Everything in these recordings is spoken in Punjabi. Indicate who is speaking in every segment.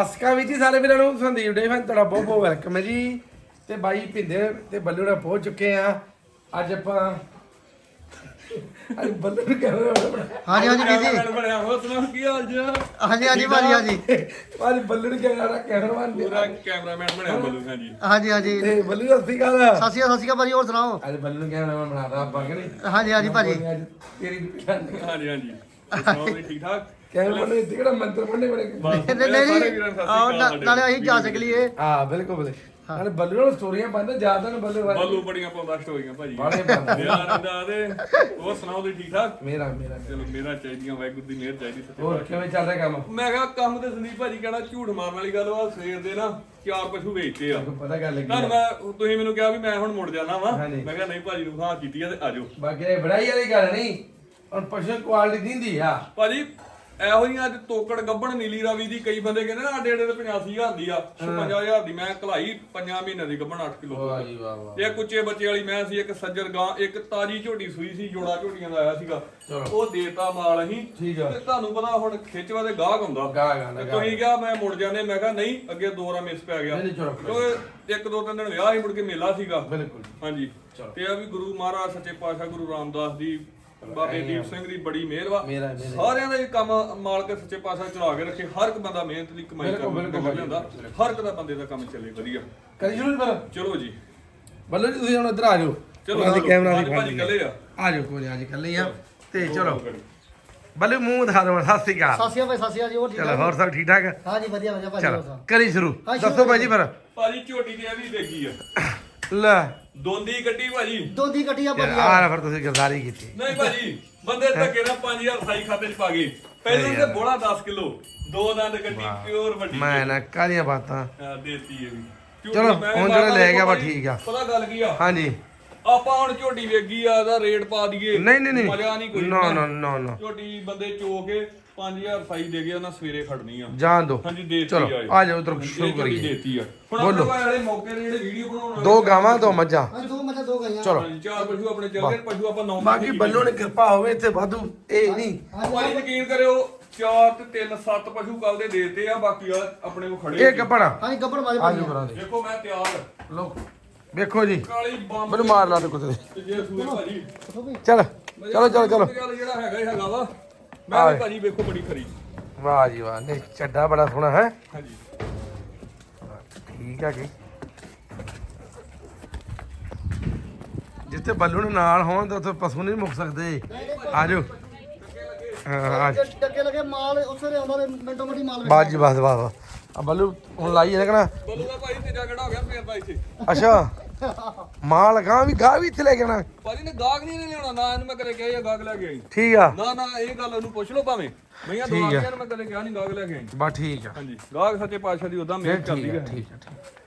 Speaker 1: ਹਸਕਾ ਵਿੱਚ ਹੀ ਸਾਰੇ ਵੀਰਾਂ ਨੂੰ। ਸੰਦੀਪ ਡੇ ਫੈਨ ਤੁਹਾਡਾ ਬਹੁਤ ਬਹੁਤ ਵੈਲਕਮ ਹੈ ਜੀ। ਤੇ ਬਾਈ ਭਿੰਦੇ ਤੇ ਬੱਲੂ ਨਾਲ ਪਹੁੰਚ ਚੁੱਕੇ ਆ ਅੱਜ ਆਪਾਂ ਅੱਜ ਬੱਲੂ ਨੂੰ ਕੈਮਰਾ
Speaker 2: ਹਾਂਜੀ ਹਾਂਜੀ ਵੀਰ ਜੀ।
Speaker 3: ਬਣਿਆ ਹੋਰ ਸੁਣਾਓ ਕੀ ਹਾਲ ਜੀ?
Speaker 2: ਹਾਂਜੀ ਹਾਂਜੀ ਭਾਜੀ ਹਾਂਜੀ।
Speaker 1: ਅੱਜ ਬੱਲੂ ਨੂੰ ਕੈਮਰਾ ਕੈਮਰਾਮੈਨ
Speaker 3: ਪੂਰਾ ਕੈਮਰਾਮੈਨ ਬਣਿਆ ਬੱਲੂ ਸਿੰਘ ਜੀ।
Speaker 2: ਹਾਂਜੀ ਹਾਂਜੀ।
Speaker 1: ਤੇ ਬੱਲੂ ਸਤਿ ਸ਼੍ਰੀ ਅਕਾਲ।
Speaker 2: ਸਤਿ ਸ਼੍ਰੀ ਅਕਾਲ ਸਤਿ ਸ਼੍ਰੀ ਅਕਾਲ ਭਾਜੀ ਹੋਰ ਸੁਣਾਓ?
Speaker 1: ਅੱਜ ਬੱਲੂ ਨੂੰ ਕੈਮਰਾਮੈਨ ਬਣਾਤਾ ਆਪਾਂ ਕਿ ਨਹੀਂ?
Speaker 2: ਹਾਂਜੀ ਹਾਂਜੀ ਭਾਜੀ।
Speaker 1: ਤੇਰੀ
Speaker 3: ਹਾਂਜੀ ਹਾਂਜੀ। ਸੁਣਾਓ ਵੀ ਠੀਕ ਠਾਕ?
Speaker 1: ਇੱਥੇ ਕਿਹੜਾ ਮੰਤਰ ਪੜਨੇ ਬੜੇ
Speaker 3: ਬਸ
Speaker 2: ਨਹੀਂ
Speaker 3: ਸਾਰੇ
Speaker 2: ਨਹੀਂ
Speaker 3: ਵੀਰਾਂ ਨੂੰ ਸਤਿ
Speaker 2: ਆਹ
Speaker 3: ਸ਼੍ਰੀ ਅਕਾਲ
Speaker 2: ਨਾਲੇ ਅਸੀਂ ਜਾ ਸਕਲੀਏ
Speaker 1: ਹਾਂ ਬਿਲਕੁਲ ਬਿਲਕੁਲ। ਨਾਲੇ ਬੱਲੂ ਨਾਲ ਸਟੋਰੀਆਂ ਪਾਉਂਦਾ ਜ਼ਿਆਦਾ ਨਾ ਬੱਲੂ ਬਾਰੇ
Speaker 3: ਬੱਲੂ ਬੜੀਆਂ ਪਾਉਂਦਾ ਸਟੋਰੀਆਂ ਭਾਜੀ।
Speaker 1: ਬਾਲੇ ਪਾਉਂਦਾ
Speaker 3: ਯਾਰ ਰਹਿੰਦਾ ਤੇ ਹੋਰ ਸੁਣਾਓ ਤੁਸੀਂ ਠੀਕ ਠਾਕ?
Speaker 1: ਮੇਰਾ ਮੇਰਾ
Speaker 3: ਚਲੋ ਮੇਰਾ ਚਾਹੀਦੀਆਂ ਵਾਹਿਗੁਰੂ ਦੀ ਮਿਹਰ ਚਾਹੀਦੀ ਸੱਚੇ
Speaker 1: ਹੋਰ ਕਿਵੇਂ ਚੱਲ ਰਿਹਾ ਕੰਮ?
Speaker 3: ਮੈਂ ਕਿਹਾ ਕੰਮ ਤੇ ਸੰਦੀਪ ਭਾਜੀ ਕਹਿਣਾ ਝੂਠ ਮਾਰਨ ਵਾਲੀ ਗੱਲ ਵਾ ਸਵੇਰ ਦੇ ਨਾ ਚਾਰ ਪਸ਼ੂ ਵੇਚਦੇ ਆ।
Speaker 1: ਤੁਹਾਨੂੰ ਪਤਾ ਗੱਲ ਲੱਗੀ
Speaker 3: ਤੁਹਾਨੂੰ ਮੈਂ ਤੁਸੀਂ ਮੈਨੂੰ ਕਿਹਾ ਵੀ ਮੈਂ ਹੁਣ ਮੁੜ ਜਾਣਾ ਵਾ।
Speaker 1: ਹਾਂਜੀ।
Speaker 3: ਮੈਂ ਕਿਹਾ ਨਹੀਂ ਭਾਜੀ ਨੂੰ ਹਾਂ ਕੀਤੀ ਆ ਤੇ ਆਜੋ
Speaker 1: ਬਾਕੀ ਇਹ ਬੜਾਈ ਵਾਲੀ ਗੱਲ ਨਹੀਂ ਹੁਣ ਪਸ਼ੂ ਕੁਆਲਿਟੀ ਦਿੰਦੀ ਆ।
Speaker 3: ਭਾਜੀ ਇਹੋ ਜਿਹੀਆਂ ਅੱਜ ਤੋਕੜ ਗੱਬਣ ਨੀਲੀ ਰਾਵੀ ਦੀ ਕਈ ਬੰਦੇ ਕਹਿੰਦੇ ਨਾ ਆਡੇ ਆਡੇ ਤੇ 85000 ਦੀ ਆ 55000 ਦੀ ਮੈਂ ਕਲਾਈ 5 ਮਹੀਨੇ ਦੀ ਗੱਬਣ 8 ਕਿਲੋ
Speaker 1: ਵਾਹ ਜੀ ਵਾਹ ਵਾਹ।
Speaker 3: ਇਹ ਕੁੱਚੇ ਬੱਚੇ ਵਾਲੀ ਮੈਂ ਸੀ ਇੱਕ ਸੱਜਰ ਗਾਂ ਇੱਕ ਤਾਜੀ ਝੋਟੀ ਸੂਈ ਸੀ ਜੋੜਾ ਝੋਟੀਆਂ ਦਾ ਆਇਆ ਸੀਗਾ। ਉਹ ਦੇਤਾ ਮਾਲ ਅਸੀਂ।
Speaker 1: ਠੀਕ ਆ।
Speaker 3: ਤੇ ਤੁਹਾਨੂੰ ਪਤਾ ਹੁਣ ਖਿੱਚਵਾ ਦੇ ਗਾਹਕ ਹੁੰਦਾ।
Speaker 1: ਗਾਹ ਗਾਹ
Speaker 3: ਤੇ
Speaker 1: ਨਾ
Speaker 3: ਤੁਸੀਂ ਕਿਹਾ ਮੈਂ ਮੁੜ ਜਾਂਦੇ ਮੈਂ ਕਿਹਾ ਨਹੀਂ ਅੱਗੇ ਦੋ ਰਾ ਮਿਸ ਪੈ ਗਿਆ। ਕਿਉਂਕਿ ਇੱਕ ਦੋ ਤਿੰਨ ਦਿਨ ਵਿਆਹ ਹੀ ਮੁੜ ਕੇ ਮੇਲਾ ਸੀਗਾ।
Speaker 1: ਬਿਲਕੁਲ
Speaker 3: ਹਾਂਜੀ। ਤੇ ਆ ਵੀ ਗੁਰੂ ਮਹਾਰਾਜ ਸੱਚੇ ਪਾਤਸ਼ਾਹ ਗੁਰੂ ਰਾਮਦਾਸ ਦੀ ਬਾਬੇ ਦੀਪ ਸਿੰਘ ਦੀ ਬੜੀ ਮਿਹਰ ਵਾ।
Speaker 1: ਮੇਰਾ ਮੇਰਾ
Speaker 3: ਸਾਰਿਆਂ ਦਾ ਇਹ ਕੰਮ ਮਾਲਕ ਸੱਚੇ ਪਾਤਸ਼ਾਹ ਚਲਾ ਕੇ ਰੱਖੇ। ਹਰ ਇੱਕ ਬੰਦਾ ਮਿਹਨਤ ਦੀ ਕਮਾਈ ਨੂੰ ਲਿਆਉਂਦਾ ਹਰ ਇੱਕ ਦਾ ਬੰਦੇ ਦਾ ਕੰਮ ਚੱਲੇ ਵਧੀਆ।
Speaker 1: ਕਰੀ ਸ਼ੁਰੂ
Speaker 3: ਚਲੋ ਜੀ।
Speaker 1: ਬੱਲੂ ਜੀ ਤੁਸੀਂ ਹੁਣ ਇੱਧਰ ਆ ਜਾਓ।
Speaker 3: ਚਲੋ,
Speaker 1: ਦੀ
Speaker 3: ਚਲੋ।
Speaker 1: ਕੈਮਰਾ ਦੀ
Speaker 3: ਭਾਜੀ ਇਕੱਲੇ ਆ।
Speaker 1: ਆ ਜਾਓ ਕੋਈ ਅੱਜ ਇਕੱਲੇ ਆ। ਤੇ ਚਲੋ। ਬੱਲੂ ਮੂੰਹ ਦਿਖਾ ਦਿਓ ਸਤਿ ਸ੍ਰੀ ਅਕਾਲ।
Speaker 2: ਸਤਿ ਸ਼੍ਰੀ ਅਕਾਲ ਭਾਈ ਸਤਿ ਸ਼੍ਰੀ ਅਕਾਲ ਜੀ। ਹੋਰ ਠੀਕ
Speaker 1: ਚਲੋ ਹੋਰ ਸਭ ਠੀਕ ਠਾਕ?
Speaker 2: ਹਾਂਜੀ ਵਧੀਆ ਵਧੀਆ ਭਾਜੀ ਹੋਰ
Speaker 1: ਕਰੀ ਸ਼ੁਰੂ।
Speaker 2: ਹਾਂ,
Speaker 1: ਦੱਸੋ ਭਾਈ ਜੀ ਫਿਰ।
Speaker 3: ਭਾਜੀ ਝੋਟੀ ਦੀ ਵੀ ਵੇਗੀ ਆ।
Speaker 1: ਲੈ।
Speaker 3: ਦੋਂਦੀ ਗੱਡੀ ਭਾਜੀ।
Speaker 2: ਦੋਦੀ ਕੱਟੀਆਂ
Speaker 1: ਯਾਰ
Speaker 2: ਭਾਜੀ
Speaker 1: ਆ ਫਿਰ ਤੁਸੀਂ ਗਰਦਾਰੀ ਕੀਤੀ।
Speaker 3: ਨਹੀਂ ਭਾਜੀ ਬੰਦੇ ਧੱਕੇ ਨਾਲ 5000 ਸਾਈ ਖਾਤੇ ਚ ਪਾ ਗਏ। ਪਹਿਲਾਂ ਤੇ ਬੋਲਾ 10 ਕਿਲੋ। ਦੋ ਦੰਦ ਗੱਡੀ ਪਿਓਰ ਵੱਡੀ
Speaker 1: ਮੈਂ ਨਾ ਕਾਹਦੀਆਂ ਬਾਤਾਂ।
Speaker 3: ਹਾਂ, ਦੇਤੀ ਇਹ ਵੀ।
Speaker 1: ਚਲੋ, ਹੁਣ ਜਿਹੜਾ ਲੈ ਗਿਆ ਵਾ ਠੀਕ ਆ।
Speaker 3: ਪਤਾ ਗੱਲ ਕੀ ਆ?
Speaker 1: ਹਾਂਜੀ।
Speaker 3: ਆਪਾਂ ਹੁਣ ਝੋਟੀ ਵੇਗੀ ਆ ਇਹਦਾ ਰੇਟ ਪਾ ਦਈਏ।
Speaker 1: ਨਹੀਂ ਨਹੀਂ ਨਹੀਂ।
Speaker 3: ਮਜ਼ਾ ਨਹੀਂ ਕੋਈ।
Speaker 1: ਨਾ ਨਾ ਨਾ ਨਾ।
Speaker 3: ਝੋਟੀ ਬੰਦੇ ਚੋ ਕੇ 5000 ਸਾਈ ਦੇ ਗਿਆ ਉਹਨਾਂ ਸਵੇਰੇ ਖੜਨੀ ਆ।
Speaker 1: ਜਾਣ ਦੋ।
Speaker 3: ਹਾਂਜੀ ਦੇਤੀ
Speaker 1: ਚਲੋ
Speaker 3: ਆ
Speaker 1: ਆ ਜਾਓ ਉਧਰ ਸ਼ੁਰੂ ਕਰੀਏ।
Speaker 3: ਦੇਤੀ ਆ। ਹੁਣ। ਆਪਣੇ ਵਾਲੇ ਮੌਕੇ ਦੇ ਜਿਹੜੇ ਵੀਡੀਓ ਬਣਾਉਣ
Speaker 1: ਦੋ ਗਾਵਾਂ ਦੋ ਮੱਝਾਂ।
Speaker 2: ਦੋ ਮੱਝਾਂ ਦੋ ਗਈਆਂ।
Speaker 1: ਚਲੋ।
Speaker 3: ਚਾਰ ਪਸ਼ੂ ਆਪਣੇ ਚੱਲ ਗਏ ਪਸ਼ੂ ਆਪਾਂ ਨੌ
Speaker 1: ਬਾਕੀ ਬੱਲੂ ਨੇ ਕਿਰਪਾ ਹੋਵੇ ਇੱਥੇ ਵਾਧੂ ਇਹ ਨਹੀਂ।
Speaker 3: ਭਾਈ ਯਕੀਨ ਕਰਿਓ ਚਾਰ ਤੇ ਤਿੰਨ ਸੱਤ ਪਸ਼ੂ ਕੱਲ ਦੇ ਦੇਤੇ ਆ ਬਾਕੀ ਆਪਣੇ ਕੋ ਖੜੇ
Speaker 1: ਇਹ ਕੱਪੜਾ।
Speaker 2: ਹਾਂਜੀ ਗੱਬੜ ਮਾਰੀ
Speaker 1: ਦੇ
Speaker 3: ਦੇਖੋ ਮੈਂ ਤਿਆਰ।
Speaker 1: ਲੋ ਵੇਖੋ ਜੀ।
Speaker 3: ਕਾਲੀ ਬੰਬ
Speaker 1: ਮੈਨੂੰ ਮਾਰ ਲਾ ਤੇ ਕੁੱਤੇ
Speaker 3: ਤੇ ਜੇ ਸੂਏ ਭਾਜੀ।
Speaker 1: ਚਲ ਚਲੋ ਚਲੋ ਚਲੋ।
Speaker 3: ਗੱਲ ਜਿਹੜਾ ਹੈਗਾ ਹੀ ਹੈਗਾ ਵਾ। ਮੈਂ ਵੀ ਭਾਜੀ ਵੇਖੋ ਬੜੀ ਖਰੀ।
Speaker 1: ਵਾਹ ਜੀ ਵਾਹ। ਨਹੀਂ ਚੱਡਾ ਬੜਾ ਸੋਹਣਾ ਹੈ?
Speaker 3: ਹਾਂਜੀ।
Speaker 1: ਠੀਕ ਆ ਜੀ। ਜਿੱਥੇ ਬੱਲੂ ਨੇ ਨਾਲ ਹੋਣ ਤਾਂ ਉੱਥੇ ਪਸ਼ੂ ਨਹੀਂ ਮੁੱਕ ਸਕਦੇ। ਆ ਜਾਓ ਹਾਂ ਆ ਜਾਓ।
Speaker 2: ਟੱਕੇ ਲਗੇ ਮਾਲ ਉਸੇ ਦੇ ਆਉਂਦਾ ਮਿੰਟੋ ਮਿੰਟੀ ਮਾਲ
Speaker 1: ਬਸ ਜੀ ਬਸ ਬਸ ਬਸ। ਆ ਬੱਲੂ ਹੁਣ ਲਾਈ ਹੈ ਕਹਣਾ
Speaker 3: ਬੋਲੂ ਦਾ ਭਾਈ ਤੇਜਾ ਕਿਹੜਾ ਹੋ ਗਿਆ ਫੇਰ ਦਾ ਇੱਥੇ?
Speaker 1: ਅੱਛਾ। ਮਾਲ ਗਾਂ ਵੀ ਗਾਂ ਵੀ ਇੱਥੇ ਲੈ ਕੇ ਆਉਣਾ।
Speaker 3: ਭਾਜੀ ਨੇ ਗਾਗ ਨਹੀਂ ਲਿਆਉਣਾ ਨਾ ਇਹਨੂੰ ਮੈਂ ਕਦੇ ਕਿਹਾ ਇਹ ਗਾਗ ਲੈ ਕੇ ਆਈ।
Speaker 1: ਠੀਕ ਆ।
Speaker 3: ਨਾ ਨਾ ਇਹ ਗੱਲ ਉਹਨੂੰ ਪੁੱਛ ਲਓ ਭਾਵੇਂ। ਮਈਆਂ
Speaker 1: ਠੀਕ ਆ।
Speaker 3: ਦਵਾਈਆਂ ਨੂੰ ਮੈਂ ਕਦੇ ਕਿਹਾ ਨਹੀਂ ਗਾਗ ਲੈ ਕੇ ਆਈ।
Speaker 1: ਬਸ ਠੀਕ ਆ।
Speaker 3: ਹਾਂਜੀ ਗਾਗ ਸੱਚੇ ਪਾਤਸ਼ਾਹ ਦੀ ਉਦਾਂ
Speaker 1: ਠੀਕ
Speaker 3: ਕਰਦੀ
Speaker 1: ਆ
Speaker 3: ਹੈ
Speaker 1: ਠੀਕ ਆ ਠੀਕ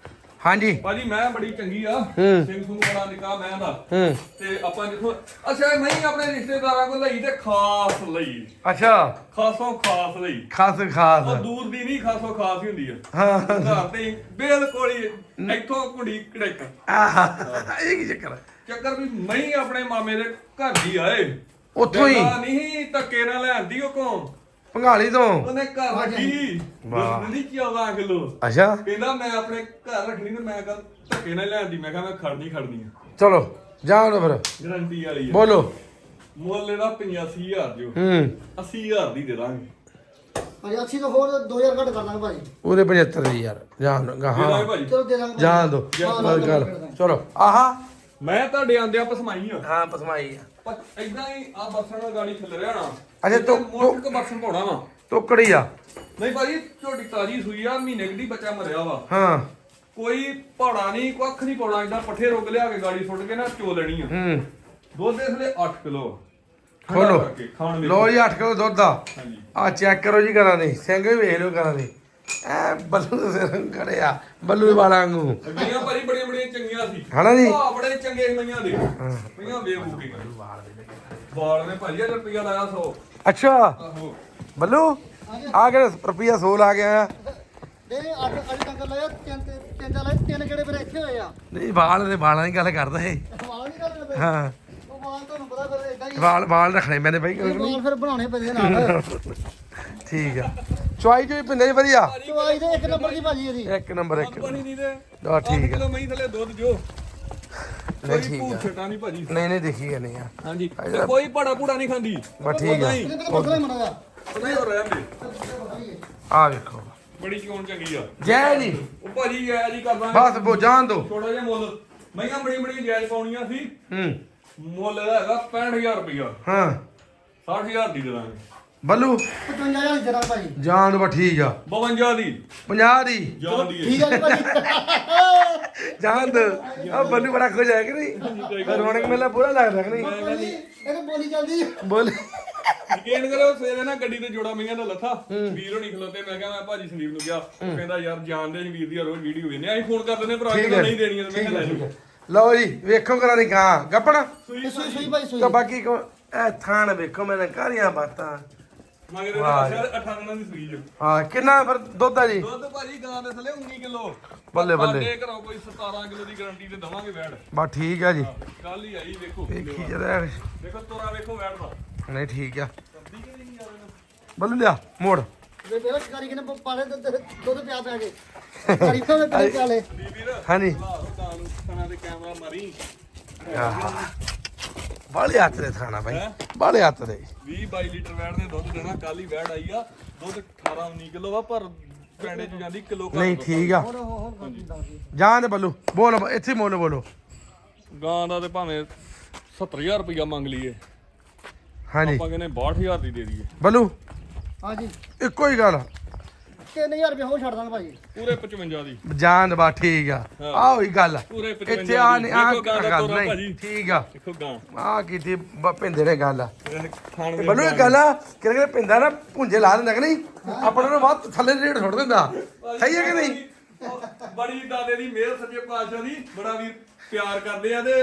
Speaker 1: ਹਾਂਜੀ।
Speaker 3: ਭਾਜੀ ਮੈਂ ਬੜੀ ਚੰਗੀ ਆ। ਸਿੰਘ ਸੁੰਗ ਬੜਾ ਨਿਕਾ ਮੈਂ ਦਾ। ਤੇ ਆਪਾਂ ਜਿੱਥੋਂ ਅੱਛਾ ਮੈਂ ਆਪਣੇ ਰਿਸ਼ਤੇਦਾਰਾਂ ਕੋਲ ਲਈ ਤੇ ਖਾਸ ਲਈ।
Speaker 1: ਅੱਛਾ।
Speaker 3: ਖਾਸੋਂ ਖਾਸ ਲਈ।
Speaker 1: ਖਾਸ
Speaker 3: ਉਹ
Speaker 1: ਖਾਸ
Speaker 3: ਦੂਰ ਦੀ ਨਹੀਂ ਖਾਸੋਂ ਖਾਸ ਹੀ ਹੁੰਦੀ ਆ।
Speaker 1: ਹਾਂ।
Speaker 3: ਘਰ ਤੇ ਬਿਲਕੁਲ ਹੀ ਇੱਥੋਂ ਕੁੜੀ ਕੜਕ।
Speaker 1: ਆਹ ਇਹ ਕੀ ਚੱਕਰ ਹੈ?
Speaker 3: ਚੱਕਰ ਵੀ ਮੈਂ ਆਪਣੇ ਮਾਮੇ ਦੇ ਘਰ ਦੀ ਆਏ।
Speaker 1: ਉੱਥੋਂ ਹੀ?
Speaker 3: ਨਹੀਂ ਧੱਕੇ ਨਾਲ ਲੈਂਦੀ ਉਹ ਕੋ
Speaker 1: ਭੰਗਾਲੀ ਤੋਂ।
Speaker 3: ਉਹਨੇ ਘਰ ਰੱਖੀ।
Speaker 1: ਵਾਹ।
Speaker 3: ਦੁੱਧ ਨਹੀਂ 14 ਕਿਲੋ।
Speaker 1: ਅੱਛਾ।
Speaker 3: ਕਹਿੰਦਾ ਮੈਂ ਆਪਣੇ ਘਰ ਰੱਖਣੀ ਤੇ ਮੈਂ ਕੱਲ ਧੱਕੇ ਨਾਲ ਲੈਂਦੀ ਮੈਂ ਕਿਹਾ ਮੈਂ ਖੜਨੀ ਖੜਨੀ ਆ।
Speaker 1: ਚਲੋ ਜਾਓ ਫਿਰ।
Speaker 3: ਗਰੰਟੀ ਵਾਲੀ ਆ।
Speaker 1: ਬੋਲੋ।
Speaker 3: ਮੁੱਲ ਇਹਦਾ 85000 ਜੋ
Speaker 1: ਹੂੰ।
Speaker 3: 80000 ਦੀ ਦੇ ਦਾਂਗੇ।
Speaker 2: ਭਾਜੀ ਅੱਛੀ ਤੋਂ ਹੋਰ 2000 ਘੱਟ ਕਰ ਦਾਂਗੇ ਭਾਜੀ।
Speaker 1: ਉਹਦੇ 75 ਦੀ ਯਾਰ। ਜਾਣ ਦੋ
Speaker 3: ਦੇ ਦਾਂਗੇ
Speaker 1: ਹਾਂ
Speaker 3: ਭਾਜੀ।
Speaker 2: ਚਲੋ ਦੇ ਦਾਂਗੇ
Speaker 1: ਜਾਣ ਦੋ ਬਸ। ਚਲੋ। ਆਹਾ।
Speaker 3: ਮੈਂ ਤੁਹਾਡੇ ਆਂਦਿਆਂ ਪਸਮਾਈ ਆ।
Speaker 1: ਹਾਂ ਪਸਮਾਈ ਆ।
Speaker 3: ਪਰ ਇਦਾਂ ਹੀ ਆ ਬਰਸਨ ਨਾਲ ਗਾੜੀ ਥੱਲੇ ਰਹਿਣਾ।
Speaker 1: ਅੱਛਾ, ਤੋ-
Speaker 3: ਮੋਟਕ ਬਰਸਨ ਪਾਉਣਾ ਵਾ।
Speaker 1: ਟੋਕੜੀ ਆ।
Speaker 3: ਨਹੀਂ ਭਾਜੀ ਝੋਟੀ ਤਾਜੀ ਸੂਈ ਆ ਮਹੀਨੇ ਕੁ ਦੀ ਬੱਚਾ ਮਰਿਆ ਵਾ।
Speaker 1: ਹਾਂ।
Speaker 3: ਕੋਈ ਪਹਾੜਾ ਨਹੀਂ ਕੱਖ ਨਹੀਂ ਪਾਉਣਾ ਇਦਾਂ ਪੱਠੇ ਰੁਕ ਲਿਆ ਕੇ ਗਾੜੀ ਸੁੱਟ ਕੇ ਨਾ ਚੋ ਲੈਣੀ ਆ।
Speaker 1: ਹੂੰ।
Speaker 3: ਦੁੱਧ ਇਸ ਵੇਲੇ 8 ਕਿਲੋ
Speaker 1: ਖੋਲੋ।
Speaker 3: ਵੇਲੇ।
Speaker 1: ਲੋ ਜੀ 8 ਕਿਲੋ ਦੁੱਧ ਆ। ਆ ਚੈੱਕ ਕਰੋ ਜੀ ਕਰਾਂ ਦੇ। ਸਿੰਘ ਵੀ ਵੇਖ ਲਓ ਕਰਾਂ ਦੇ। ਐ ਬੱਲੂ ਦੇ ਸਿਰ ਖੜਿਆ ਬੱਲੂ ਦੇ ਵਾਲਾਂ ਵਾਂਗੂ।
Speaker 3: ਮਈਆਂ ਭਾਜੀ ਬੜੀਆਂ ਬੜੀਆਂ ਚੰਗੀਆਂ ਸੀ।
Speaker 1: ਹਨਾ ਜੀ?
Speaker 3: ਆ ਬੜੇ ਚੰਗੇ ਸੀ ਮਈਆਂ ਦੇ। ਮਈਆਂ ਵੇਖ ਕੇ। ਬਾਲ ਨੇ ਭਾਜੀ ਰੁਪਿਆ ਲਾਇਆ 100
Speaker 1: ਅੱਛਾ।
Speaker 3: ਆਹੋ
Speaker 1: ਬੱਲੂ ਆ ਕੇ ਰੁਪਈਆ 100 ਲਾ ਗਿਆ
Speaker 2: ਦੇ ਅੱਜ ਅੱਜ ਤੱਕ ਲਾਇਆ ਤਿੰਨ ਤਿੰਨ ਤਿੰਨ ਦਾ ਲਾਇਆ ਤਿੰਨ ਕਿਹੜੇ ਫਿਰ ਇੱਥੇ ਹੋਏ ਆ।
Speaker 1: ਨਹੀਂ ਵਾਲ ਦੇ ਵਾਲਾਂ ਦੀ ਗੱਲ ਕਰਦਾ ਏ
Speaker 2: ਵਾਲਾ ਨਹੀਂ ਕਰਦੇ?
Speaker 1: ਹਾਂ।
Speaker 2: ਉਹ ਵਾਲ ਤੁਹਾਨੂੰ ਪਤਾ ਫਿਰ ਇਦਾਂ ਹੀ
Speaker 1: ਵਾਲ ਵਾਲ ਰੱਖਣੇ ਮੈਨੇ ਬਾਈ
Speaker 2: ਇਹ ਵਾਲ ਫਿਰ ਬਣਾਉਣੇ ਪੈਂਦੇ ਨਾਲ।
Speaker 1: ਠੀਕ ਆ। ਚੁਆਈ ਚੋਈ ਪਿੰਦੇ ਜੀ ਵਧੀਆ?
Speaker 2: ਚਵਾਈ ਦੇ ਇੱਕ ਨੰਬਰ ਦੀ ਭਾਜੀ ਇਹਦੀ।
Speaker 1: ਇੱਕ ਨੰਬਰ ਇੱਕ
Speaker 3: ਪਾਣੀ ਨਹੀਂ ਦੇ।
Speaker 1: ਆ ਠੀਕ ਆ।
Speaker 3: ਕਿਲੋ ਮਹੀਂ ਥੱਲੇ ਦੁੱਧ ਜੋ
Speaker 1: ਨਹੀਂ
Speaker 3: ਕੋਈ
Speaker 1: ਠੀਕ ਆ।
Speaker 3: ਨਹੀਂ ਭਾਜੀ।
Speaker 1: ਨਹੀਂ ਨਹੀਂ ਦੇਖੀ ਨਹੀਂ ਆ।
Speaker 3: ਹਾਂਜੀ। ਤੇ ਕੋਈ ਪੜਾ ਪੂੜਾ ਨਹੀਂ ਖਾਂਦੀ।
Speaker 1: ਬਸ ਠੀਕ ਆ।
Speaker 2: ਤਾਂ ਮਨਾ
Speaker 3: ਨਹੀਂ ਹੋ
Speaker 1: ਆ ਵੇਖੋ।
Speaker 3: ਬੜੀ ਚੋਣ ਚੰਗੀ ਆ।
Speaker 1: ਜੈ ਜੀ।
Speaker 3: ਉਹ ਭਾਜੀ ਜੈ ਜੀ ਕਰਦਾ
Speaker 1: ਬਸ ਬੋ ਜਾਣ ਦੋ।
Speaker 3: ਛੋਟਾ ਜਿਹਾ ਮੁੱਲ। ਮਹੀਆਂ ਬੜੀ ਬੜੀ ਜਾਇਜ਼ ਪਾਉਣੀਆਂ ਸੀ।
Speaker 1: ਹੂੰ।
Speaker 3: ਮੁੱਲ ਹੈਗਾ 65000 ਰੁਪਇਆ
Speaker 1: ਹਾਂ।
Speaker 3: 60000 ਦੀ ਦੇ ਦਾਂਗੇ।
Speaker 1: ਬੱਲੂ।
Speaker 2: 55000 ਦੀ ਜਰਾ ਭਾਜੀ
Speaker 1: ਜਾਣ ਬਸ ਠੀਕ ਆ।
Speaker 3: 52 ਦੀ।
Speaker 1: 50 ਦੀ।
Speaker 3: ਜਾਨ ਦੀ
Speaker 2: ਠੀਕ ਹੈ ਜੀ ਭਾਜੀ
Speaker 1: ਜਾਣ ਦੋ ਆ ਬੱਲੂ ਬੜਾ ਖੁਸ਼ ਹੈ ਕਿ ਨਹੀਂ? ਰੌਣਕ ਮੇਲਾ ਪੂਰਾ ਲੱਗਦਾ ਕਿ ਨਹੀਂ?
Speaker 2: ਇਹਨੂੰ ਬੋਲੀ ਚੱਲਦੀ
Speaker 1: ਬੋਲ।
Speaker 3: ਯਕੀਨ ਕਰੋ ਸਵੇਰੇ ਨਾ ਗੱਡੀ ਤੇ ਜੋੜਾ ਮਹੀਆਂ ਦਾ ਲੱਥਾ। ਵੀਰ ਹੋਣੀ ਖਲੋਤੇ ਮੈਂ ਕਿਹਾ ਮੈਂ ਭਾਜੀ ਸੰਦੀਪ ਨੂੰ ਕਿਹਾ। ਕਹਿੰਦਾ ਯਾਰ ਜਾਣਦੇ ਨਹੀਂ ਵੀਰ ਦੀ ਰੋਜ਼ ਵੀਡੀਓ ਵੇਨੇ ਅਸੀਂ ਫੋਨ ਕਰ ਦਿੰਦੇ ਭਰਾ ਨਹੀਂ ਦੇਣੀ ਮੈਂ ਕਿਹਾ ਲੈ
Speaker 1: ਹੈ। ਲਓ ਜੀ ਵੇਖੋ ਕਰਾਂ ਦੀ ਗਾਂ। ਗੱਪਣਾ?
Speaker 3: ਸੂਈ
Speaker 2: ਸੂਈ ਭਾਈ। ਸੂਈ
Speaker 1: ਤਾਂ ਬਾਕੀ ਕੋ ਇਹ ਥਾਣ ਵੇਖੋ ਮੈਂ ਕਾਰੀਆਂ ਬਾਤਾਂ।
Speaker 3: ਮਗਰ ਇਹ
Speaker 1: ਵਾਹ
Speaker 3: ਦੱਸਿਆ 8 ਦਿਨਾਂ ਦੀ ਸੂਈ ਜੋ।
Speaker 1: ਹਾਂ ਕਿੰਨਾ ਫਿਰ ਦੁੱਧ ਆ ਜੀ?
Speaker 3: ਦੁੱਧ ਭਾਜੀ ਗਾਂ ਦੇ ਥੱਲੇ 19 ਕਿਲੋ।
Speaker 1: ਬੱਲੇ ਬੱਲੇ।
Speaker 3: ਸਾਡੇ ਘਰੋਂ ਕੋਈ 17 ਕਿਲੋ ਦੀ ਗਾਰੰਟੀ ਤੇ ਦਵਾਂਗੇ ਵੈੜ।
Speaker 1: ਬਸ ਠੀਕ ਆ ਜੀ।
Speaker 3: ਕੱਲ ਹੀ ਆਈ ਵੇਖੋ।
Speaker 1: ਵੇਖੀ ਜਰਾ
Speaker 3: ਦੇਖੋ ਤੋਰਾ ਵੇਖੋ ਵੈੜ ਦਾ।
Speaker 1: ਨਹੀਂ ਠੀਕ ਆ। ਬੱਲੂ ਲਿਆ ਮੋੜ।
Speaker 2: ਵੇ ਮੇਰਾ ਸ਼ਿਕਾਰੀ ਕਿਨੇ ਪਾਲੇ ਦੁੱਧ ਦੁੱਧ ਪਿਆ ਪਿਆ ਕੇ। ਸ਼ਿਕਾਰੀ ਤੋਂ ਕਿਨੇ ਪਿਆਲੇ
Speaker 3: ਬੀਬੀ ਰ
Speaker 1: ਹਾਂਜੀ।
Speaker 3: ਲਾ ਗਾਂ ਨੂੰ ਖਾਣਾ ਤੇ ਕੈਮਰਾ ਮਾਰੀ।
Speaker 1: ਬਾਲੇ ਹੱਥ ਦੇ ਥਾਣਾ ਬਾਈ। ਬਾਲੇ ਹੱਥ ਦੇ।
Speaker 3: 20 22 ਲੀਟਰ ਵੈੜ ਦੇ ਦੁੱਧ ਦੇਣਾ ਕੱਲ ਹੀ ਵੈੜ ਆਈ ਆ। ਦੁੱਧ 18 19 ਕਿਲੋ ਆ ਪਰ ਪੈਂਡੇ ਚ ਜਾਂਦੀ ਕਿਲੋ ਘੱਟ
Speaker 1: ਨਹੀਂ। ਠੀਕ ਆ। ਜਾਣ ਦੇ ਬੱਲੂ ਬੋਲ ਇੱਥੇ ਮੋਲ ਬੋਲੋ।
Speaker 3: ਗਾਂ ਦਾ ਤੇ ਭਾਵੇਂ 70000 ਰੁਪਇਆ ਮੰਗ ਲਈਏ।
Speaker 1: ਹਾਂਜੀ।
Speaker 3: ਆਪਾਂ ਕਹਿੰਦੇ 62000 ਦੀ ਦੇ ਦਈਏ।
Speaker 1: ਬੱਲੂ
Speaker 2: ਹਾਂਜੀ।
Speaker 1: ਇੱਕੋ ਹੀ ਗੱਲ।
Speaker 2: 3000 ਰੁਪਏ ਹੋਰ ਛੱਡ ਦਾਂਗੇ ਭਾਜੀ।
Speaker 3: ਪੂਰੇ 55 ਦੀ।
Speaker 1: ਦੇ ਬਾ ਠੀਕ ਆ। ਆਹ ਹੋਈ ਗੱਲ
Speaker 3: ਪੂਰੇ 55
Speaker 1: ਇੱਥੇ ਆ ਨਹੀਂ ਆ
Speaker 3: ਦੇਖੋ ਗਾਂ ਦਾ
Speaker 1: ਗੱਲ
Speaker 3: ਤੋਰਾ
Speaker 1: ਨਹੀਂ
Speaker 3: ਭਾਜੀ।
Speaker 1: ਠੀਕ ਆ।
Speaker 3: ਦੇਖੋ ਗਾਂ।
Speaker 1: ਆ ਕੀਤੀ ਭਿੰਦੇ ਨੇ ਗੱਲ ਆ। ਬੱਲੂ ਇਹ ਗੱਲ ਆ। ਕਿਹੜੇ ਕਿਹੜੇ ਪਿੰਦਾ ਨਾ ਭੁੰਜੇ ਲਾ ਦਿੰਦਾ ਕਿ ਨਹੀਂ? ਆਪਣਾ ਨੂੰ ਬਾਅਦ ਥੱਲੇ ਰੇਟ ਛੱਡ ਦਿੰਦਾ। ਸਹੀ ਹੈ ਕਿ ਨਹੀਂ?
Speaker 3: ਬੜੀ ਦਾਦੇ ਦੀ ਮਿਹਰ ਸੱਚੇ ਪਾਤਸ਼ਾਹ ਦੀ ਬੜਾ ਵੀ ਪਿਆਰ ਕਰਦੇ ਆ ਤੇ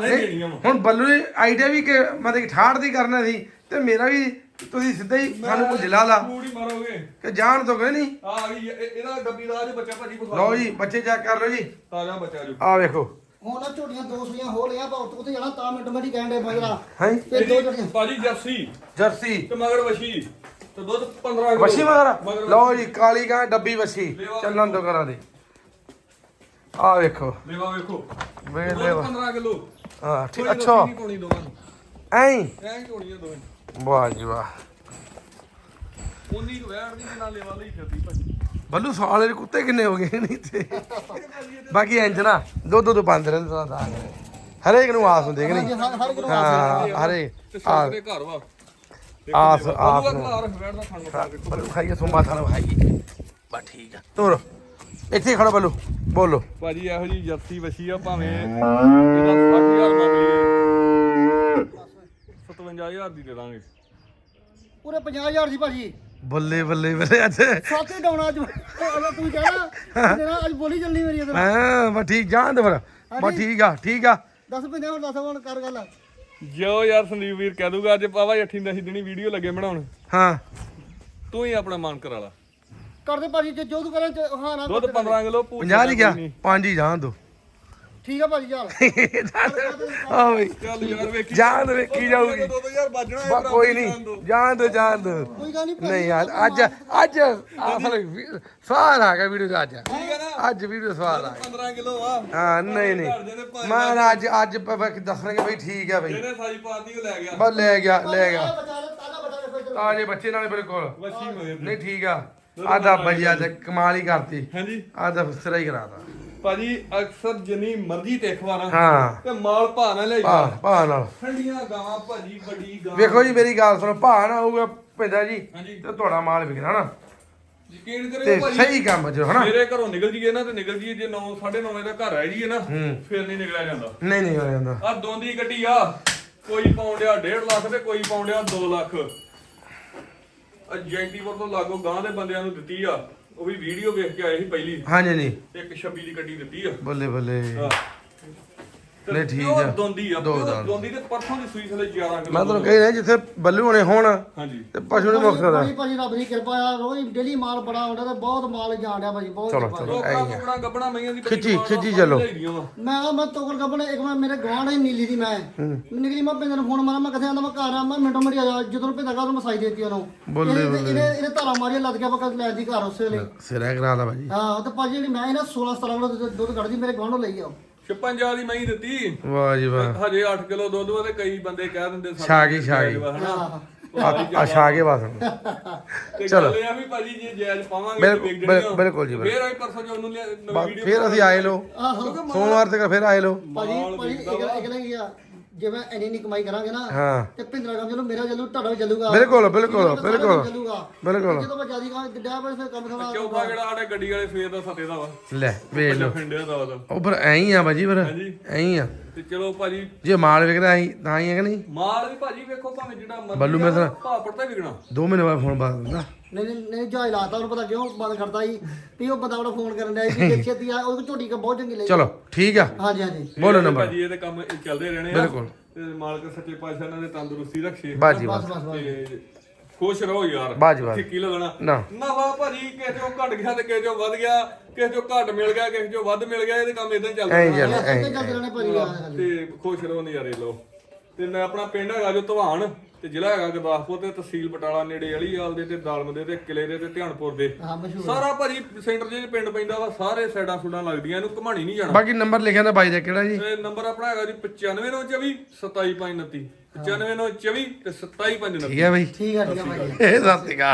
Speaker 3: ਨੇ ਦੇਣੀਆਂ
Speaker 1: ਹੁਣ ਬੱਲੂ ਦੀ ਆਈਡੀਆ ਵੀ ਕਿ ਮਤਲਬ ਕਿ ਠਾੜ ਦੀ ਕਰਨਾ ਸੀ ਤੇ ਮੇਰਾ ਵੀ ਤੁਸੀਂ ਸਿੱਧਾ ਹੀ ਸਾਨੂੰ ਭੁੰਜੇ ਲਾ ਲਾ।
Speaker 3: ਕੂੜੀ ਮਾਰੋਗੇ।
Speaker 1: ਕਿ ਜਾਣ ਤੋਂ ਗਏ ਨਹੀਂ?
Speaker 3: ਆ ਗਈ ਇਹ- ਇਹਦਾ ਡੱਬੀ ਦਾ ਅੱਜ ਬੱਚਾ ਭਾਜੀ ਬਖਾ
Speaker 1: ਲਓ ਜੀ ਬੱਚੇ ਚੈੱਕ ਕਰ ਲਓ ਜੀ।
Speaker 3: ਤਾਜ਼ਾ ਬੱਚਾ ਜੋ।
Speaker 1: ਆ ਵੇਖੋ।
Speaker 2: ਹੁਣ ਨਾ ਝੋਟੀਆਂ ਦੋ ਸੂਈਆਂ ਹੋ ਲਿਆ ਪਰ ਉੱਥੇ ਜਾਣਾ ਤਾਂ ਮਿੰਟ ਮਿੰਟ ਕਹਿਣ ਦੇ। ਮਗਰਾ
Speaker 1: ਹੈ?
Speaker 2: ਤੇ ਦੋ ਝੋਟੀਆਂ।
Speaker 3: ਭਾਜੀ ਜਰਸੀ।
Speaker 1: ਜਰਸੀ।
Speaker 3: ਤੇ ਮਗਰ ਵਸ਼ੀ ਤੇ ਦੁੱਧ 15 ਕਿਲੋ।
Speaker 1: ਵਸ਼ੀ ਮਗਰ?
Speaker 3: ਮਗਰ
Speaker 1: ਲਓ ਜੀ ਕਾਲੀ ਗਾਂ ਡੱਬੀ ਵਸ਼ੀ ਚੱਲਣ ਤੋਂ ਕਰਾਂ ਦੇ। ਆ ਵੇਖੋ।
Speaker 3: ਲੈਵਾ ਵੇਖੋ।
Speaker 1: ਵੇ
Speaker 3: ਦੁੱਧ
Speaker 1: ਲੈ
Speaker 3: 15 ਕਿਲੋ।
Speaker 1: ਹਾਂ ਠੀਕ
Speaker 3: ਕੋਈ
Speaker 1: ਅੱਛਾ। ਐਂ
Speaker 3: ਐਂ ਹੀ ਢੋਣੀਆਂ ਦੋਵੇਂ।
Speaker 1: ਵਾਹ ਜੀ ਵਾਹ।
Speaker 3: ਉਨੀ ਕੁ ਵੈਣ ਦੀ ਨਾਲ ਲੈਵਾ ਲਈ ਫਿਰਦੀ ਭਾਜੀ।
Speaker 1: ਬੱਲੂ ਸਾਲੇ ਦੇ ਕੁੱਤੇ ਕਿੰਨੇ ਹੋ ਗਏ ਨਹੀਂ ਤੇ ਬਾਕੀ ਇੰਜ ਨਾ ਦੋ ਦੋ ਦੋ ਪੰਜ ਰਹਿੰਦੇ ਸਦਾ ਹਰੇਕ ਨੂੰ ਆਸ ਹੁੰਦੀ ਹੈ ਕਿ ਨਹੀਂ?
Speaker 2: ਹਰ ਹਰ ਇੱਕ ਨੂੰ
Speaker 1: ਹਾਂ। ਹਰੇ
Speaker 3: ਤੇ ਸੁੱਕ ਦੇ ਘਰ ਵਾ।
Speaker 1: ਆਸ- ਆਸ
Speaker 3: ਨੂੰ। ਘਰ ਵੈਣ ਦਾ ਖਾਣ ਨੂੰ
Speaker 1: ਬੱਲੂ ਖਾਈਏ ਸੋਮਾ ਥਾਣਾ ਖਾਈਏ। ਬਾ ਠੀਕ ਆ। ਤੋਰ। ਇੱਥੇ ਹੀ ਖੜੋ ਬੱਲੂ। ਬੋਲੋ।
Speaker 3: ਭਾਜੀ ਇਹੋ ਜੀ ਜਰਸੀ ਵਸ਼ੀ ਆ ਭਾਵੇਂ ਇਹਦਾ 60000 ਮੰਗ ਲਈਏ। 57000 ਦੀ ਦੇ ਦਾਂਗੇ।
Speaker 2: ਪੂਰੇ 50000 ਦੀ ਭਾਜੀ।
Speaker 1: ਬੱਲੇ ਬੱਲੇ ਬੱਲੇ ਅੱਜ।
Speaker 2: ਸਾਤੇ ਡਾਉਣਾ ਅੱਜ। ਅਗਰ ਤੂੰ ਕਹਿਣਾ ਜਿਹੜਾ ਅੱਜ ਬੋਲੀ ਚੱਲਣੀ ਮੇਰੀ ਇਧਰ।
Speaker 1: ਹਾਂ ਬਾ ਠੀਕ ਦੇ ਫਿਰ। ਬਾ ਠੀਕ ਆ ਠੀਕ ਆ।
Speaker 2: ਦੱਸ ਪਿੰਦੇ ਹੁਣ ਦੱਸ ਹੁਣ ਕਰ ਗੱਲ।
Speaker 3: ਜੋ ਯਾਰ ਸੰਦੀਪ ਵੀਰ ਕਹਿ ਦੂਗਾ ਅੱਜ ਪਾਵਾ ਅੱਠੀ ਦਸੀ ਦਿਨੀ ਵੀਡੀਓ ਲੱਗੇ ਬਣਾਉਣ।
Speaker 1: ਹਾਂ।
Speaker 3: ਤੂੰ ਹੀ ਆਪਣਾ ਮਨ ਕਰਾ ਲਾ
Speaker 2: ਕਰਦੇ ਭਾਜੀ ਜੇ ਜੋ ਤੂੰ ਕਰੇ ਹਾਂ ਨਾ
Speaker 3: ਦੁੱਧ 15 ਕਿਲੋ
Speaker 1: 50 ਨਹੀਂ ਗਿਆ ਪੰਜ ਹੀ ਦੋ।
Speaker 2: ਠੀਕ ਆ ਭਾਜੀ ਚੱਲ।
Speaker 1: ਆ ਬਈ।
Speaker 3: ਚੱਲ ਯਾਰ ਵੇਖੀ।
Speaker 1: ਦੇ ਵੇਖੀ ਜਾਊਗੀ।
Speaker 3: 2000 ਵੱਜਣਾ
Speaker 1: ਬਾ ਕੋਈ ਨਹੀਂ ਜਾਣ ਦੋ ਜਾਣ ਦੋ।
Speaker 2: ਕੋਈ ਗੱਲ ਨਹੀਂ
Speaker 1: ਨਹੀਂ ਯਾਰ ਅੱਜ ਅੱਜ ਅਸਲ ਸਵਾਲ ਆ ਗਿਆ ਵੀਡੀਓ ਦਾ ਅੱਜ। ਅੱਜ ਵੀਡੀਓ ਸਵਾਲ ਆ ਗਿਆ।
Speaker 3: 15 ਕਿਲੋ ਆ।
Speaker 1: ਹਾਂ ਨਹੀਂ ਨਹੀਂ। ਮੈਂ ਅੱਜ ਅੱਜ ਪ- ਪ- ਦੱਸਣਗੇ ਬਈ ਠੀਕ ਆ ਬਈ।
Speaker 3: ਜਿਹਨੇ ਸਾਈ ਪਾਤੀ ਉਹ ਲੈ ਗਿਆ।
Speaker 1: ਬਸ ਲੈ ਗਿਆ ਲੈ ਗਿਆ।
Speaker 2: ਬਚਾ ਲੈ ਤਾਜ਼ਾ ਬਚਾ ਲੈ ਫਿਰ।
Speaker 1: ਤਾਜੇ ਬੱਚੇ ਨਾਲ ਬਿਲਕੁਲ
Speaker 3: ਵਸ਼ੀ ਮਗਰ।
Speaker 1: ਨਹੀਂ ਠੀਕ ਆ। ਆਦਾ ਬਈ ਅੱਜ ਕਮਾਲ ਹੀ ਕਰਤੀ।
Speaker 3: ਹਾਂਜੀ।
Speaker 1: ਆਦਾ ਸਿਰਾ ਹੀ ਕਰਾਤਾ।
Speaker 3: ਭਾਜੀ ਅਕਸਰ ਜਿੰਨੀ ਮਰਜ਼ੀ ਤੇ ਖਵਾਣਾ
Speaker 1: ਹਾਂ।
Speaker 3: ਤੇ ਮਾਲ ਭਾ ਨਾ ਲੈ
Speaker 1: ਭਾ
Speaker 3: ਜਾ
Speaker 1: ਭਾ ਨਾਲ।
Speaker 3: ਠੰਡੀਆਂ ਗਾਵਾਂ ਭਾਜੀ ਵੱਡੀ ਗਾਂ।
Speaker 1: ਵੇਖੋ ਜੀ ਮੇਰੀ ਗੱਲ ਸੁਣੋ ਭਾ ਨਾ ਹੋਊਗਾ ਪੈਂਦਾ ਜੀ
Speaker 3: ਹਾਂਜੀ।
Speaker 1: ਤੇ ਤੁਹਾਡਾ ਮਾਲ ਵਿਕਣਾ ਨਾ।
Speaker 3: ਯਕੀਨ
Speaker 1: ਤੇ
Speaker 3: ਕਰਿਓ ਭਾਜੀ
Speaker 1: ਸਹੀ ਕੰਮ ਜੋ ਹਨਾ?
Speaker 3: ਮੇਰੇ ਘਰੋਂ ਨਿਕਲ ਜੀਏ ਨਾ ਤੇ ਨਿਕਲ ਜੀਏ ਜੇ 9 9:30 ਵਜੇ ਦਾ ਘਰ ਆ ਜੀਏ ਨਾ ਫਿਰ ਨਹੀਂ ਨਿਕਲਿਆ ਜਾਂਦਾ।
Speaker 1: ਨਹੀਂ ਨਹੀਂ ਹੋ ਜਾਂਦਾ।
Speaker 3: ਆ ਦੋਂਦੀ ਗੱਡੀ ਆ ਕੋਈ ਪਾਉਂਦਿਆ 1.5 ਲੱਖ ਤੇ ਕੋਈ ਪਾਉਂਦਿਆ 2 ਲੱਖ। ਆ ਜੈਂਟੀਪੁਰ ਤੋਂ ਲਾਗੋ ਗਾਂ ਦੇ ਬੰਦਿਆਂ ਨੂੰ ਦਿੱਤੀ ਆ। ਉਹ ਵੀ ਵੀਡੀਓ ਵੇਖ ਕੇ ਆਏ ਸੀ ਪਹਿਲੀ।
Speaker 1: ਹਾਂਜੀ ਨਹੀਂ
Speaker 3: ਇੱਕ 26 ਦੀ ਗੱਡੀ ਦਿੱਤੀ ਆ।
Speaker 1: ਬੱਲੇ ਬੱਲੇ।
Speaker 3: ਹਾਂ।
Speaker 1: ਨਹੀਂ, ਠੀਕ ਆ।
Speaker 3: ਦੋਂਦੀ ਆ
Speaker 1: ਦੋ
Speaker 3: ਤੇ ਪਰਸੋਂ ਦੀ ਸੂਈ ਥਲੇ 11 ਕਿਲੋ
Speaker 1: ਮੈਂ ਤੁਹਾਨੂੰ ਕਹੀ ਰਿਹਾ ਜਿੱਥੇ ਬੱਲੂ ਹੋਣੇ ਹੋਣ
Speaker 3: ਹਾਂਜੀ।
Speaker 1: ਤੇ ਪਸ਼ੂ ਨੇ ਮੁੱਖ ਦਾ
Speaker 2: ਭਾਜੀ ਰੱਬ ਦੀ ਕਿਰਪਾ ਆ ਰੋਜ਼ ਡੇਲੀ ਮਾਲ ਬੜਾ ਆਉਂਦਾ ਤੇ ਬਹੁਤ ਮਾਲ ਜਾਣ ਡਿਆ ਬਹੁਤ
Speaker 1: ਚਲੋ, ਚਲੋ।
Speaker 3: ਲੋਕਾਂ
Speaker 1: ਐਂ
Speaker 3: ਗੱਬਣਾ ਮਈਆਂ ਦੀ
Speaker 1: ਖਿੱਚੀ- ਖਿੱਚੀ ਚੱਲੋ।
Speaker 3: ਮੈਂ ਆ
Speaker 2: ਮੈਂ ਤੋਕਰ ਗੱਬਣ ਇੱਕ ਮੈਂ ਮੇਰੇ ਗਵਾਂਢ ਹੀ ਨੀਲੀ ਦੀ ਮੈਂ। ਨਿਕਲੀ ਮੈਂ ਪਿੰਦਰ ਨੂੰ ਫੋਨ ਮਾਰਾਂ ਮੈਂ ਕਦੇ ਆਂਦਾ ਮੈਂ ਘਰ ਆ ਮੈਂ ਮਿੰਟੋ ਮਿੰਟ ਆ ਜਦੋਂ ਪਿੰਦਰ ਘਰ ਨੂੰ ਮਸਾਈ ਦੇਤੀ ਉਹਨੂੰ।
Speaker 1: ਬੱਲੇ,
Speaker 2: ਇਹਨੇ- ਇਹਨੇ ਧਾਰਾ ਮਾਰੀਆਂ ਲੱਗ ਗਿਆ ਬਕਸ ਲੈ ਦੀ ਘਰ ਉਸੇ ਲਈ
Speaker 1: ਸਿਰੇ ਕਰਾ ਦਾ ਭਾਜੀ।
Speaker 2: ਹਾਂ ਤੇ ਭਾਜੀ ਮੈਂ ਇਹਨਾਂ 16 17 ਕਿਲੋ ਦੁੱਧ ਕੱਢਦੀ ਮੇਰੇ ਗਵਾਂਢੋਂ ਲਈ ਆ
Speaker 3: 56 ਦੀ ਮਹੀਂ ਦਿੱਤੀ।
Speaker 1: ਵਾਹ ਜੀ ਵਾਹ।
Speaker 3: ਹਜੇ 8 ਕਿਲੋ ਦੁੱਧ ਵਾ ਤੇ ਕਈ ਬੰਦੇ ਕਹਿ ਦਿੰਦੇ ਸਾਡੇ
Speaker 1: ਛਾ ਗਈ, ਛਾ ਗਈ। ਆ ਛਾ ਕੇ ਬਸ। ਚਲੋ।
Speaker 3: ਚਲੋ ਇਹ ਆ ਵੀ ਭਾਜੀ ਜੇ ਜਾਇਜ਼ ਪਾਵਾਂਗੇ
Speaker 1: ਬਿਲਕੁਲ- ਜੀ,
Speaker 3: ਫੇਰ ਅਸੀਂ ਪਰਸੋਂ ਜੋ ਉਹਨੂੰ ਲਿਆ- ਨਵੀਂ ਵੀਡੀਓ
Speaker 1: ਫਿਰ ਅਸੀਂ ਆਏ ਲੋ ਸੋਮਵਾਰ ਤੱਕ ਫਿਰ ਆਏ ਲੋ
Speaker 2: ਭਾਜੀ ਭਾਜੀ ਇੱਕ ਇੱਕ ਲੱਗ ਗਿਆ ਜੇ ਮੈਂ ਇੰਨੀ ਨਹੀਂ ਕਮਾਈ ਕਰਾਂਗੇ ਨਾ
Speaker 1: ਹਾਂ।
Speaker 2: ਤੇ ਭਿੰਦਰਾ ਕੰਮ ਚਲੋ ਮੇਰਾ ਚੱਲੂ ਤੁਹਾਡਾ ਵੀ ਚੱਲੂਗਾ।
Speaker 1: ਬਿਲਕੁਲ, ਬਿਲਕੁਲ,
Speaker 2: ਕੰਮ
Speaker 1: ਬਿਲਕੁਲ।
Speaker 2: ਚੱਲੂਗਾ।
Speaker 1: ਬਿਲਕੁਲ।
Speaker 2: ਜਦੋਂ ਮੈਂ ਜਿਆਦੀ ਕਹਾਂ ਡਿਆ ਪਰ ਫਿਰ ਕੰਮ ਥੋੜਾ
Speaker 3: ਚੌਥਾ ਜਿਹੜਾ ਸਾਡੇ ਗੱਡੀ ਵਾਲੇ ਸਵੇਰ ਦਾ ਸੱਤੇ ਦਾ ਵਾ।
Speaker 1: ਲੈ ਵੇਖ ਲੋ
Speaker 3: ਫਿੰਡਿਆ ਦਾ ਉਹਦਾ
Speaker 1: ਉਹ ਫਿਰ ਐਂ ਹੀ ਆ ਭਾਜੀ ਫਿਰ।
Speaker 3: ਹਾਂਜੀ।
Speaker 1: ਐਂ ਹੀ ਆ।
Speaker 3: ਤੇ ਚਲੋ ਭਾਜੀ
Speaker 1: ਜੇ ਮਾਲ ਵਿਕਦਾ ਐਂ ਤਾਂ ਹੀ ਹੈ ਕਿ ਨਹੀਂ?
Speaker 3: ਮਾਲ ਵੀ ਭਾਜੀ ਵੇਖੋ ਭਾਵੇਂ ਜਿਹੜਾ ਮਰਜ਼ੀ
Speaker 1: ਬੱਲੂ ਮੇਰੇ ਨਾਲ-
Speaker 3: ਭਾਅ ਪੜਤਾ ਵਿਕਣਾ
Speaker 1: ਦੋ ਮਹੀਨੇ ਬਾਅਦ ਫੋਨ ਬਾਅਦ ਦਿੰਦਾ।
Speaker 2: ਨਹੀਂ ਨਹੀਂ ਨਹੀਂ ਜਾਇ ਲਾਤਾ ਉਹਨੂੰ ਪਤਾ ਕਿਉਂ ਬੰਦ ਕਰਤਾ ਸੀ ਵੀ ਉਹ ਬੰਦਾ ਉਹਦਾ ਫੋਨ ਕਰਨ ਡਿਆ ਸੀ ਕਿ ਛੇਤੀ ਆ ਉਹ ਝੋਟੀ ਕਾ ਬਹੁਤ ਚੰਗੀ ਲਈ।
Speaker 1: ਚਲੋ ਠੀਕ ਆ।
Speaker 2: ਹਾਂਜੀ ਹਾਂਜੀ।
Speaker 3: ਇਹ
Speaker 1: ਬੋਲੋ ਨੰਬਰ
Speaker 3: ਭਾਜੀ ਇਹਦੇ ਕੰਮ ਇਹ ਚੱਲਦੇ ਰਹਿਣੇ ਆ।
Speaker 1: ਬਿਲਕੁਲ।
Speaker 3: ਤੇ ਮਾਲਕ ਸੱਚੇ ਪਾਤਸ਼ਾਹ ਇਹਨਾਂ ਦੇ ਤੰਦਰੁਸਤੀ ਰੱਖੇ।
Speaker 1: ਬਾਜੀ।
Speaker 2: ਬਸ
Speaker 1: ਬਸ
Speaker 2: ਬਸ।
Speaker 3: ਤੇ ਖੁਸ਼ ਰਹੋ ਯਾਰ।
Speaker 1: ਬਾਜ ਬਾਜ।
Speaker 3: ਠਿੱਕੀ ਲਗਣਾ?
Speaker 1: ਨਾ।
Speaker 3: ਨਵਾ ਭਾਜੀ ਕਿਸੇ ਚੋਂ ਘਟ ਗਿਆ ਤੇ ਕਿਸੇ ਚੋਂ ਵੱਧ ਗਿਆ ਕਿਸੇ ਚੋਂ ਘਟ ਮਿਲ ਗਿਆ ਕਿਸੇ ਚੋਂ ਵੱਧ ਮਿਲ ਗਿਆ ਇਹਦੇ ਕੰਮ ਇਦਾਂ ਚੱਲਦਾ
Speaker 1: ਐਂ। ਚੱਲ ਐਂ
Speaker 2: ਗੱਲ
Speaker 3: ਤੇ ਖੁਸ਼ ਰਹੋ ਨਜ਼ਾਰੇ ਲਓ। ਤੇ ਮੈਂ ਆਪਣਾ ਪਿੰਡ ਹੈਗਾ ਜੋ ਧਵਾਨ ਤੇ ਜ਼ਿਲ੍ਹਾ ਹੈਗਾ ਗੁਰਦਾਸਪੁਰ ਤੇ ਤਹਿਸੀਲ ਬਟਾਲਾ ਨੇੜੇ ਅਲੀਆਲ ਦੇ ਤੇ ਦਾਲਮ ਦੇ ਤੇ ਕਿਲੇ ਦੇ ਤੇ ਧਿਆਨਪੁਰ ਦੇ।
Speaker 2: ਹਾਂ ਮਸ਼ਹੂਰ।
Speaker 3: ਸਾਰਾ ਭਾਜੀ ਸੈਂਟਰ ਜਿਹੇ ਪਿੰਡ ਪੈਂਦਾ ਵਾ ਸਾਰੇ ਸਾਈਡਾਂ ਸੁਡਾਂ ਲੱਗਦੀਆਂ ਇਹਨੂੰ ਘਮਾਣੀ ਨਹੀਂ ਜਾਣਾ।
Speaker 1: ਬਾਕੀ ਨੰਬਰ ਲਿਖਿਆ ਨਾ ਬਾਈ ਦਾ ਕਿਹੜਾ ਜੀ?
Speaker 3: ਤੇ ਨੰਬਰ ਆਪਣਾ ਹੈਗਾ ਜੀ 9524 27529 9524 ਤੇ 27529
Speaker 1: ਠੀਕ ਹੈ ਬਾਈ।
Speaker 2: ਠੀਕ ਆ ਠੀਕ ਆ ਭਾਜੀ
Speaker 1: ਇਹ ਸਤਿ ਸ਼੍ਰੀ ਅਕਾਲ।